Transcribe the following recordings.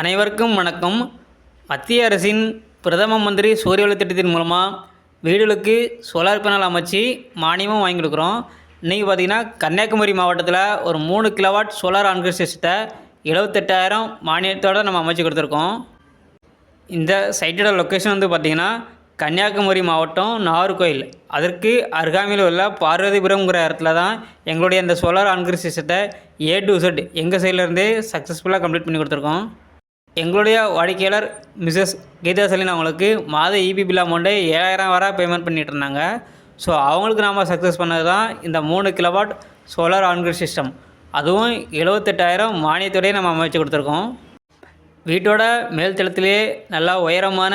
அனைவருக்கும் வணக்கம். மத்திய அரசின் பிரதம மந்திரி சூரிய ஒளி திட்டத்தின் மூலமாக வீடுகளுக்கு சோலார் பேனல் அமைச்சு மானியமும் வாங்கி கொடுக்குறோம். இன்றைக்கி பார்த்தீங்கன்னா கன்னியாகுமரி மாவட்டத்தில் ஒரு மூணு கிலோவாட் சோலார் ஆன்கிரி சிஸ்டத்தை எழுபத்தெட்டாயிரம் மானியத்தோடு நம்ம அமைச்சு கொடுத்துருக்கோம். இந்த சைட்டோட லொக்கேஷன் வந்து பார்த்திங்கன்னா கன்னியாகுமரி மாவட்டம் நாகர்கோயில் அதற்கு அருகாமையில் உள்ள பார்வதிபுரம்ங்கிற இடத்துல தான் எங்களுடைய இந்த சோலார் ஆன்கிரி சிஸ்டத்தை ஏ டு செட் எங்கள் சைட்லேருந்தே சக்ஸஸ்ஃபுல்லாக கம்ப்ளீட் பண்ணி கொடுத்துருக்கோம். எங்களுடைய வாடிக்கையாளர் மிஸ்ஸஸ் கீதா சலின் அவங்களுக்கு மாத இபி பில் அமௌண்ட்டை ஏழாயிரம் வரை பேமெண்ட் பண்ணிட்டு இருந்தாங்க ஸோ அவங்களுக்கு நாம் சக்ஸஸ் பண்ணது தான் இந்த மூணு கிலோவாட் சோலார் ஆன்கிரிட் சிஸ்டம் அதுவும் எழுபத்தெட்டாயிரம் மானியத்தோடய நம்ம அமைச்சு கொடுத்துருக்கோம். வீட்டோட மேல் தளத்திலே நல்லா உயரமான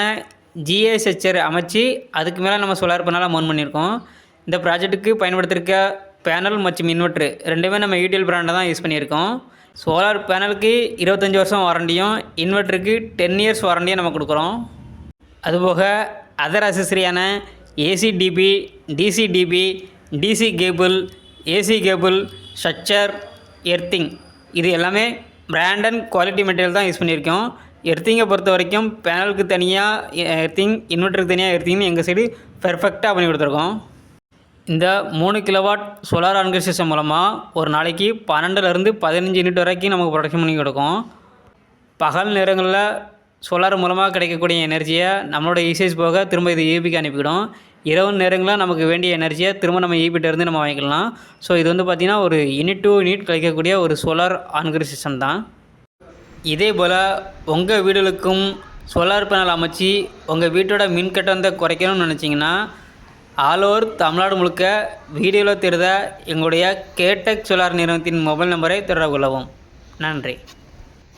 ஜிஏ ஸ்ட்ரக்சர் அமைச்சு அதுக்கு மேலே நம்ம சோலார் பேனலாக மோன் பண்ணியிருக்கோம். இந்த ப்ராஜெக்ட்டுக்கு பயன்படுத்தியிருக்க பேனல் மற்றும் இன்வெர்ட்ரு ரெண்டுமே நம்ம யூடிஎல் பிராண்டை தான் யூஸ் பண்ணியிருக்கோம். சோலார் பேனலுக்கு இருபத்தஞ்சி வருஷம் வாரண்டியும் இன்வெர்ட்டருக்கு டென் இயர்ஸ் வாரண்டியும் நம்ம கொடுக்குறோம். அதுபோக other அசஸரியான AC DP DC DP DC cable AC cable structure earthing. இது எல்லாமே பிராண்ட் அண்ட் குவாலிட்டி மெட்டீரியல் தான் யூஸ் பண்ணியிருக்கோம். எர்த்திங்கை பொறுத்த வரைக்கும் பேனலுக்கு தனியாக எர்த்திங் இன்வெர்ட்டருக்கு தனியாக எர்த்திங்னு எங்கள் சைடு பெர்ஃபெக்டாக பண்ணி கொடுத்துருக்கோம். இந்த மூணு கிலோவாட் சோலார் ஆன்கிரி சிஸ்டம் மூலமாக ஒரு நாளைக்கு பன்னெண்டுலேருந்து பதினஞ்சு யூனிட் வரைக்கும் நமக்கு ப்ரொடக்ஷன் பண்ணி கொடுக்கும். பகல் நேரங்களில் சோலார் மூலமாக கிடைக்கக்கூடிய எனர்ஜியை நம்மளோட யூசேஜ் போக திரும்ப இது ஈபிக்கு அனுப்பிவிடும். இரவு நேரங்களில் நமக்கு வேண்டிய எனர்ஜியை திரும்ப நம்ம ஈபிட்ட நம்ம வாங்கிக்கலாம். ஸோ இது வந்து பார்த்திங்கன்னா ஒரு யூனிட் டூ யூனிட் கிடைக்கக்கூடிய ஒரு சோலார் ஆன்கிரி சிஸ்டம் தான். இதே போல் உங்கள் வீடுகளுக்கும் சோலார் பேனல் அமைச்சு உங்கள் வீட்டோட மின் கட்டணத்தை குறைக்கணும்னு நினச்சிங்கன்னா ஆல் ஓவர் தமிழ்நாடு முழுக்க வீடியோவில் தெரிந்த எங்களுடைய கேடெக் சோலார் நிறுவனத்தின் மொபைல் நம்பரை தொடர்பு கொள்ளவும். நன்றி.